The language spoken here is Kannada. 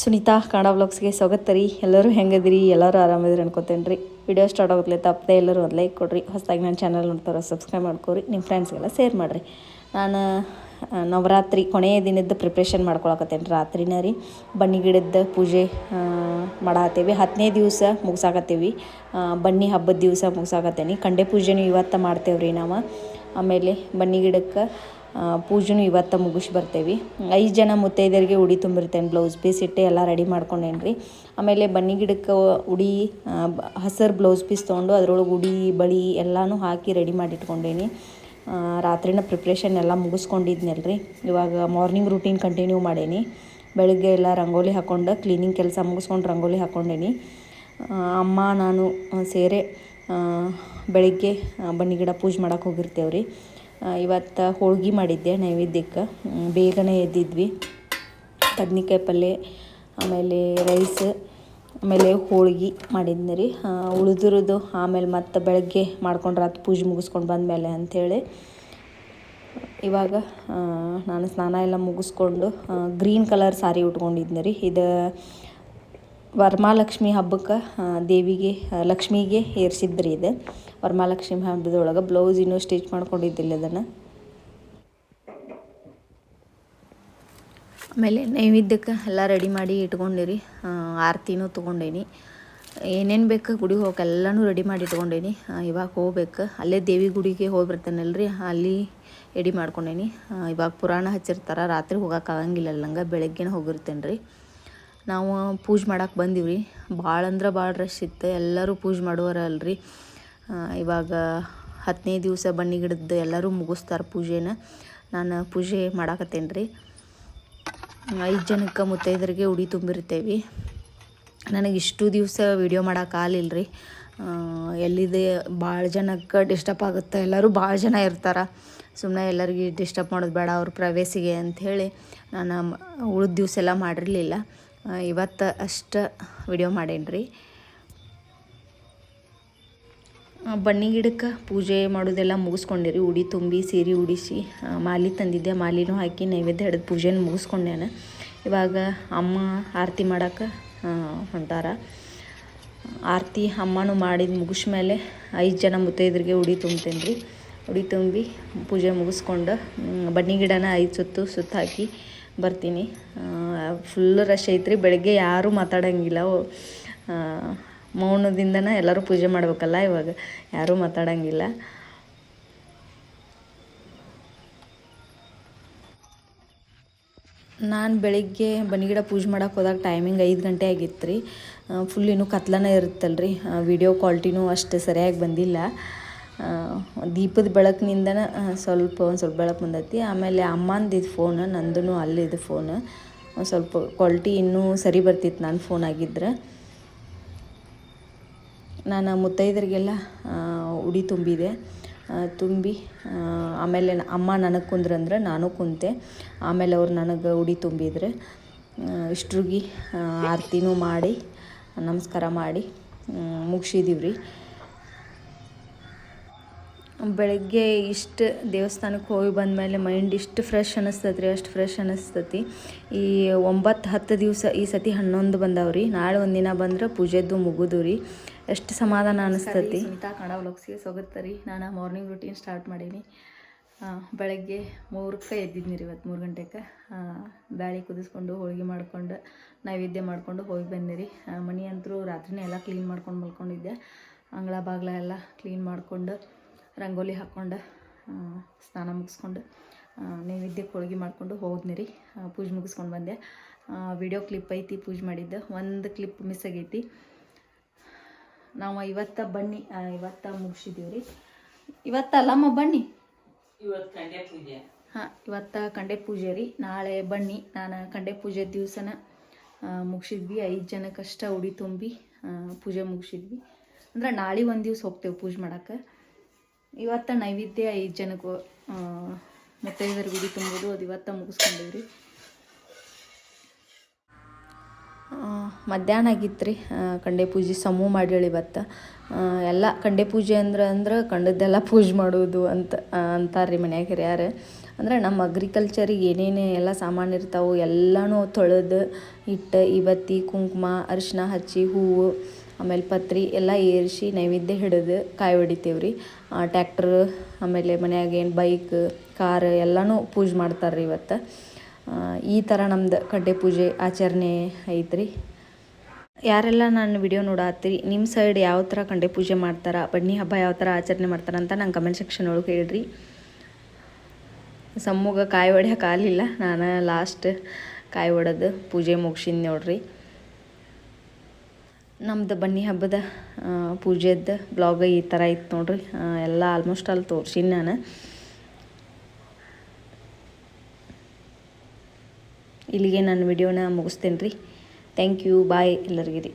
ಸುನೀತಾ, ಕನ್ನಡ ವ್ಲಾಗ್ಸ್ಗೆ ಸ್ವಾಗತ ರೀ. ಎಲ್ಲರೂ ಹೆಂಗದಿರಿ ಎಲ್ಲರೂ ಆರಾಮದಿರಿ ಅನ್ಕೋತೇನೆ ರೀ. ವಿಡಿಯೋ ಸ್ಟಾರ್ಟ್ ಆಗೋದ್ಲೆ ತಪ್ಪದೆ ಎಲ್ಲರೂ ಒಂದು ಲೈಕ್ ಕೊಡ್ರಿ. ಹೊಸದಾಗಿ ನನ್ನ ಚಾನಲ್ ನೋಡ್ತಾರೆ ಸಬ್ಸ್ಕ್ರೈಬ್ ಮಾಡ್ಕೊರಿ. ನಿಮ್ಮ ಫ್ರೆಂಡ್ಸ್ಗೆಲ್ಲ ಶೇರ್ ಮಾಡಿರಿ. ನಾನು ನವರಾತ್ರಿ ಕೊನೆಯ ದಿನದ ಪ್ರಿಪ್ರೇಷನ್ ಮಾಡ್ಕೊಳಕತ್ತೇನೆ. ರಾತ್ರಿನ ರೀ ಬನ್ನಿ ಗಿಡದ ಪೂಜೆ ಮಾಡಾಕತ್ತೇವಿ. ಹತ್ತನೇ ದಿವಸ ಮುಗಿಸಾಕತ್ತೀವಿ. ಬನ್ನಿ ಹಬ್ಬದ ದಿವಸ ಮುಗಿಸಾಕತ್ತೇನೆ. ಕಂಡೆ ಪೂಜೆನೂ ಇವತ್ತು ಮಾಡ್ತೇವೆ ರೀ ನಾವು. ಆಮೇಲೆ ಬನ್ನಿ ಗಿಡಕ್ಕೆ ಪೂಜೆನೂ ಇವತ್ತು ಮುಗಿಸಿ ಬರ್ತೇವೆ. ಐದು ಜನ ಮುತ್ತೈದೆಯರಿಗೆ ಉಡಿ ತುಂಬಿರ್ತೇನೆ ಬ್ಲೌಸ್ ಪೀಸ್ ಇಟ್ಟು ಎಲ್ಲ ರೆಡಿ ಮಾಡ್ಕೊಂಡೇನಿ ರೀ ಆಮೇಲೆ ಬನ್ನಿ ಗಿಡಕ್ಕೆ ಉಡಿ ಹಸಿರು ಬ್ಲೌಸ್ ಪೀಸ್ ತೊಗೊಂಡು ಅದರೊಳಗೆ ಉಡಿ ಬಳಿ ಎಲ್ಲನೂ ಹಾಕಿ ರೆಡಿ ಮಾಡಿ ಇಟ್ಕೊಂಡೇನಿ ಆ, ರಾತ್ರಿನ ಪ್ರಿಪ್ರೇಷನ್ ಎಲ್ಲ ಮುಗಿಸ್ಕೊಂಡಿದ್ನಲ್ಲ ರೀ ಇವಾಗ ಮಾರ್ನಿಂಗ್ ರೂಟೀನ್ ಕಂಟಿನ್ಯೂ ಮಾಡೇನಿ. ಬೆಳಗ್ಗೆ ಎಲ್ಲ ರಂಗೋಲಿ ಹಾಕ್ಕೊಂಡು ಕ್ಲೀನಿಂಗ್ ಕೆಲಸ ಮುಗಿಸ್ಕೊಂಡು ರಂಗೋಲಿ ಹಾಕ್ಕೊಂಡೇನಿ ಅಮ್ಮ ನಾನು ಸೇರೆ ಬೆಳಿಗ್ಗೆ ಬನ್ನಿ ಗಿಡ ಪೂಜೆ ಮಾಡೋಕ್ಕೆ ಹೋಗಿರ್ತೇವೆ ರೀ ಇವತ್ತು ಹೋಳ್ಗೆ ಮಾಡಿದ್ದೆ ನೈವೇದ್ಯಕ್ಕೆ. ಬೇಗನೆ ಎದ್ದಿದ್ವಿ. ಬದ್ನಿಕಾಯಿ ಪಲ್ಯ, ಆಮೇಲೆ ರೈಸ್, ಆಮೇಲೆ ಹೋಳ್ಗೆ ಮಾಡಿದ್ನಿ ರೀ. ಉಳಿದಿರೋದು ಆಮೇಲೆ ಮತ್ತೆ ಬೆಳಗ್ಗೆ ಮಾಡ್ಕೊಂಡ್ರೆ ಅದು ಪೂಜೆ ಮುಗಿಸ್ಕೊಂಡು ಬಂದಮೇಲೆ ಅಂಥೇಳಿ. ಇವಾಗ ನಾನು ಸ್ನಾನ ಎಲ್ಲ ಮುಗಿಸ್ಕೊಂಡು ಗ್ರೀನ್ ಕಲರ್ ಸಾರಿ ಉಟ್ಕೊಂಡಿದ್ನಿ ರೀ. ಇದು ವರಮಹಾಲಕ್ಷ್ಮಿ ಹಬ್ಬಕ್ಕೆ ದೇವಿಗೆ ಲಕ್ಷ್ಮಿಗೆ ಏರ್ಸಿದ್ರಿ ಇದು. ವರಮಹಾಲಕ್ಷ್ಮಿ ಹಬ್ಬದೊಳಗೆ ಬ್ಲೌಸ್ ಇನ್ನೂ ಸ್ಟಿಚ್ ಮಾಡ್ಕೊಂಡಿದ್ದಿಲ್ಲ ಅದನ್ನು. ಆಮೇಲೆ ನೈವೇದ್ಯಕ್ಕೆ ಎಲ್ಲ ರೆಡಿ ಮಾಡಿ ಇಟ್ಕೊಂಡಿರಿ. ಆರತಿನೂ ತೊಗೊಂಡೇನಿ. ಏನೇನು ಬೇಕು ಗುಡಿಗೆ ಹೋಗಕ್ಕೆ ಎಲ್ಲನೂ ರೆಡಿ ಮಾಡಿ ಇಟ್ಕೊಂಡೇನಿ. ಇವಾಗ ಹೋಗ್ಬೇಕು. ಅಲ್ಲೇ ದೇವಿ ಗುಡಿಗೆ ಹೋಗಿ ಅಲ್ಲಿ ರೆಡಿ ಮಾಡ್ಕೊಂಡೇನಿ. ಇವಾಗ ಪುರಾಣ ಹಚ್ಚಿರ್ತಾರೆ. ರಾತ್ರಿ ಹೋಗಕ್ಕೆ ಆಗಂಗಿಲ್ಲ. ನಂಗೆ ಬೆಳಗ್ಗೆನೇ ಹೋಗಿರ್ತೇನೆ ರೀ ನಾವು ಪೂಜೆ ಮಾಡಕ್ಕೆ ಬಂದೀವಿ ಭಾಳ ಅಂದ್ರೆ ಭಾಳ ರಶ್ ಇತ್ತು. ಎಲ್ಲರೂ ಪೂಜೆ ಮಾಡುವರ ಅಲ್ರಿ ಆ, ಇವಾಗ ಹತ್ತನೇ ದಿವಸ ಬನ್ನಿ ಗಿಡದ್ದು ಎಲ್ಲರೂ ಮುಗಿಸ್ತಾರೆ ಪೂಜೆನ. ನಾನು ಪೂಜೆ ಮಾಡಾಕತ್ತೇನೆ ರೀ ಐದು ಜನಕ್ಕೆ ಮುತ್ತೈದರಿಗೆ ಉಡಿ ತುಂಬಿರ್ತೇವೆ. ನನಗೆ ಇಷ್ಟು ದಿವಸ ವಿಡಿಯೋ ಮಾಡೋಕ್ಕಾಗಲಿಲ್ಲ ರೀ ಎಲ್ಲಿದೆ ಭಾಳ ಜನಕ್ಕೆ ಡಿಸ್ಟರ್ಬ್ ಆಗುತ್ತೆ? ಎಲ್ಲರೂ ಭಾಳ ಜನ ಇರ್ತಾರೆ. ಸುಮ್ಮನೆ ಎಲ್ಲರಿಗೆ ಡಿಸ್ಟರ್ಬ್ ಮಾಡೋದು ಬೇಡ ಅವ್ರ ಪ್ರವೇಶಿಗೆ ಅಂಥೇಳಿ ನಾನು ಉಳಿದ ದಿವಸ ಎಲ್ಲ ಮಾಡಿರಲಿಲ್ಲ. ಇವತ್ತು ಅಷ್ಟು ವಿಡಿಯೋ ಮಾಡೇನ್ರಿ. ಬನ್ನಿ ಗಿಡಕ್ಕೆ, ಪೂಜೆ ಮಾಡೋದೆಲ್ಲ ಮುಗಿಸ್ಕೊಂಡಿರಿ. ಉಡಿ ತುಂಬಿ, ಸೀರೆ ಉಡಿಸಿ ಮಾಲಿ ತಂದಿದ್ದೆ. ಮಾಲಿನೂ ಹಾಕಿ ನೈವೇದ್ಯ ಹಿಡಿದು ಪೂಜೆನ ಮುಗಿಸ್ಕೊಂಡೇನೆ ಇವಾಗ ಅಮ್ಮ ಆರತಿ ಮಾಡೋಕೆ ಹೊಂಟಾರ. ಆರತಿ ಅಮ್ಮನೂ ಮಾಡಿದ ಮುಗಿಸ್ಮೇಲೆ ಐದು ಜನ ಮುತ್ತೈದ್ರಿಗೆ ಉಡಿ ತುಂಬ್ತೇನೆ ರೀ ಉಡಿ ತುಂಬಿ ಪೂಜೆ ಮುಗಿಸ್ಕೊಂಡು ಬನ್ನಿ ಗಿಡನ ಐದು ಸುತ್ತು ಸುತ್ತ ಹಾಕಿ ಬರ್ತೀನಿ. ಫುಲ್ ರಶ್ ಐತ್ರಿ. ಬೆಳಗ್ಗೆ ಯಾರೂ ಮಾತಾಡೋಂಗಿಲ್ಲ. ಮೌನದಿಂದನೇ ಎಲ್ಲರೂ ಪೂಜೆ ಮಾಡಬೇಕಲ್ಲ ಇವಾಗ. ಯಾರೂ ಮಾತಾಡೋಂಗಿಲ್ಲ. ನಾನು ಬೆಳಿಗ್ಗೆ ಬನಿಗಿಡ ಪೂಜೆ ಮಾಡೋಕೆ ಹೋದಾಗ ಟೈಮಿಂಗ್ ಐದು ಗಂಟೆ ಆಗಿತ್ತು ರೀ ಫುಲ್ ಇನ್ನೂ ಕತ್ಲನೇ ಇರುತ್ತಲ್ಲ ರೀ ವಿಡಿಯೋ ಕ್ವಾಲಿಟಿನೂ ಅಷ್ಟು ಸರಿಯಾಗಿ ಬಂದಿಲ್ಲ. ದೀಪದ ಬೆಳಕಿನಿಂದನೇ ಸ್ವಲ್ಪ ಒಂದು ಸ್ವಲ್ಪ ಬೆಳಕು ಬಂದೈತಿ. ಆಮೇಲೆ ಅಮ್ಮಂದು ಇದು ಫೋನ್ ನಂದು ಅಲ್ಲಿದ್ದು ಫೋನ್ ಒಂದು ಸ್ವಲ್ಪ ಕ್ವಾಲಿಟಿ ಇನ್ನೂ ಸರಿ ಬರ್ತಿತ್ತು ನನ್ನ ಫೋನ್ ಆಗಿದ್ರೆ. ನಾನು ಮುತ್ತೈದರಿಗೆಲ್ಲ ಉಡಿ ತುಂಬಿದೆ. ತುಂಬಿ ಆಮೇಲೆ ಅಮ್ಮ ನನಗೆ ಕುಂದ್ರಂದ್ರೆ ನಾನು ಕುಂತೆ. ಆಮೇಲೆ ಅವ್ರು ನನಗೆ ಉಡಿ ತುಂಬಿದ್ರೆ ಇಷ್ಟ್ರಿಗೆ ಆರತಿನೂ ಮಾಡಿ, ನಮಸ್ಕಾರ ಮಾಡಿ ಮುಗಿಸಿದೀವ್ರಿ. ಬೆಳಗ್ಗೆ ಇಷ್ಟು ದೇವಸ್ಥಾನಕ್ಕೆ ಹೋಗಿ ಬಂದಮೇಲೆ ಮೈಂಡ್ ಇಷ್ಟು ಫ್ರೆಶ್ ಅನಿಸ್ತದೆ ರೀ ಅಷ್ಟು ಫ್ರೆಶ್ ಅನ್ನಿಸ್ತತಿ ಈ ಒಂಬತ್ತು ಹತ್ತು ದಿವಸ ಈ ಸತಿ ಹನ್ನೊಂದು ಬಂದಾವ್ರಿ. ನಾಳೆ ಒಂದಿನ ಬಂದ್ರೆ ಪೂಜೆದ್ದು ಮುಗಿದು ರೀ. ಎಷ್ಟು ಸಮಾಧಾನ ಅನಿಸ್ತತಿ. ಸುಮಿತಾ ಕನ್ನಡ ವ್ಲಾಗ್ಸ್ಗೆ ಸ್ವಾಗತ ರೀ. ನಾನು ಮಾರ್ನಿಂಗ್ ರೂಟೀನ್ ಸ್ಟಾರ್ಟ್ ಮಾಡೀನಿ. ಬೆಳಗ್ಗೆ ಮೂರಕ್ಕೆ ಎದ್ದಿದ್ನಿ ರೀ ಇವತ್ತು ಮೂರು ಗಂಟೆಗೆ ಬ್ಯಾಳಿ ಕುದಿಸ್ಕೊಂಡು ಹೋಳಿಗೆ ಮಾಡ್ಕೊಂಡು ನೈವೇದ್ಯ ಮಾಡ್ಕೊಂಡು ಹೋಗಿ ಬಂದೆ ರೀ. ಮನೆ ಅಂತರೂ ರಾತ್ರಿನೇ ಎಲ್ಲ ಕ್ಲೀನ್ ಮಾಡ್ಕೊಂಡು ಮಲ್ಕೊಂಡಿದ್ದೆ. ಅಂಗಳ ಬಾಗ್ಲ ಎಲ್ಲ ಕ್ಲೀನ್ ಮಾಡ್ಕೊಂಡು ರಂಗೋಲಿ ಹಾಕ್ಕೊಂಡು ಸ್ನಾನ ಮುಗಿಸ್ಕೊಂಡು ನೈವೇದ್ಯಕ್ಕೆ ಹೋಳಿಗೆ ಮಾಡಿಕೊಂಡು ಹೋದ್ನಿ ರೀ ಪೂಜೆ ಮುಗಿಸ್ಕೊಂಡು ಬಂದೆ. ವಿಡಿಯೋ ಕ್ಲಿಪ್ ಐತಿ ಪೂಜೆ ಮಾಡಿದ್ದೆ. ಒಂದು ಕ್ಲಿಪ್ ಮಿಸ್ ಆಗೈತಿ. ನಾವು ಇವತ್ತ ಬನ್ನಿ ಇವತ್ತ ಮುಗಿಸಿದೀವಿ ರೀ ಇವತ್ತಲ್ಲಮ್ಮ ಬನ್ನಿ ಹಾಂ ಇವತ್ತು ಕಂಡೆ ಪೂಜೆ ರೀ. ನಾಳೆ ಬನ್ನಿ. ನಾನು ಕಂಡೆ ಪೂಜೆ ದಿವಸನ ಮುಗಿಸಿದ್ವಿ. ಐದು ಜನಕ್ಕಷ್ಟ ಉಡಿ ತುಂಬಿ ಪೂಜೆ ಮುಗಿಸಿದ್ವಿ. ಅಂದ್ರೆ ನಾಳೆ ಒಂದು ದಿವ್ಸ ಹೋಗ್ತೇವೆ ಪೂಜೆ ಮಾಡಕ್ಕೆ ಇವತ್ತು ನೈವೇದ್ಯ ಐದು ಜನಕ್ಕೆ ಮುತ್ತೈದರಿಗೆ ಗುಡಿ ತುಂಬೋದು. ಅದು ಇವತ್ತ ಮುಗಿಸ್ಕೊಂಡಿವ್ರಿ. ಮಧ್ಯಾಹ್ನ ಆಗಿತ್ತು ರೀ ಕಂಡೆ ಪೂಜೆ ಸಮೂಹ ಮಾಡ್ಯಾಳ ಇವತ್ತು. ಎಲ್ಲ ಕಂಡೆ ಪೂಜೆ ಅಂದ್ರೆ ಅಂದ್ರೆ ಕಂಡದ್ದೆಲ್ಲ ಪೂಜೆ ಮಾಡೋದು ಅಂತ ಅಂತಾರೆ ರೀ ಮನ್ಯಾಗ ಹಿರಿಯಾರು. ಅಂದ್ರೆ ನಮ್ಮ ಅಗ್ರಿಕಲ್ಚರಿಗೆ ಏನೇನು ಎಲ್ಲ ಸಾಮಾನು ಇರ್ತಾವೆ, ಎಲ್ಲನೂ ತೊಳೆದು ಇಟ್ಟು ಇವತ್ತಿ ಕುಂಕುಮ ಅರಿಶಿನ ಹಚ್ಚಿ, ಹೂವು ಆಮೇಲೆ ಪತ್ರಿ ಎಲ್ಲ ಏರಿಸಿ ನೈವೇದ್ಯ ಹಿಡಿದು ಕಾಯಿ ಹೊಡಿತೀವಿ ರೀ ಟ್ಯಾಕ್ಟ್ರ್ ಆಮೇಲೆ ಮನ್ಯಾಗ ಏನು ಬೈಕ್ ಕಾರ್ ಎಲ್ಲನೂ ಪೂಜೆ ಮಾಡ್ತಾರೆ ರೀ ಇವತ್ತು ಈ ಥರ ನಮ್ದು ಕಡ್ಡೆ ಪೂಜೆ ಆಚರಣೆ ಐತ್ರಿ. ಯಾರೆಲ್ಲ ನಾನು ವಿಡಿಯೋ ನೋಡತ್ತೀರಿ ನಿಮ್ಮ ಸೈಡ್ ಯಾವ ಥರ ಕಂಡೆ ಪೂಜೆ ಮಾಡ್ತಾರೆ, ಬನ್ನಿ ಹಬ್ಬ ಯಾವ ಥರ ಆಚರಣೆ ಮಾಡ್ತಾರ ಅಂತ ನಂಗೆ ಕಮೆಂಟ್ ಸೆಕ್ಷನ್ ಒಳಗೆ ಹೇಳ್ರಿ. ಸಮ್ಮುಗ ಕಾಯಿ ಹೊಡ್ಯಕ್ಕೆ ಆಗಲಿಲ್ಲ, ನಾನು ಲಾಸ್ಟ್ ಕಾಯಿ ಹೊಡೆದು ಪೂಜೆ ಮುಗಿಸಿದ್ ನೋಡ್ರಿ. ನಮ್ದು ಬನ್ನಿ ಹಬ್ಬದ ಪೂಜೆದ ಪೂಜೆದ್ದು ಬ್ಲಾಗ್ ಈ ಥರ ಇತ್ತು ನೋಡ್ರಿ. ಎಲ್ಲ ಆಲ್ಮೋಸ್ಟ್ ಅಲ್ಲಿ ತೋರ್ಸಿನಿ ನಾನು. ಇಲ್ಲಿಗೆ ನಾನು ವಿಡಿಯೋನ ಮುಗಿಸ್ತೇನೆ ರೀ ಥ್ಯಾಂಕ್ ಯು ಬಾಯ್ ಎಲ್ಲರಿಗೂ ರೀ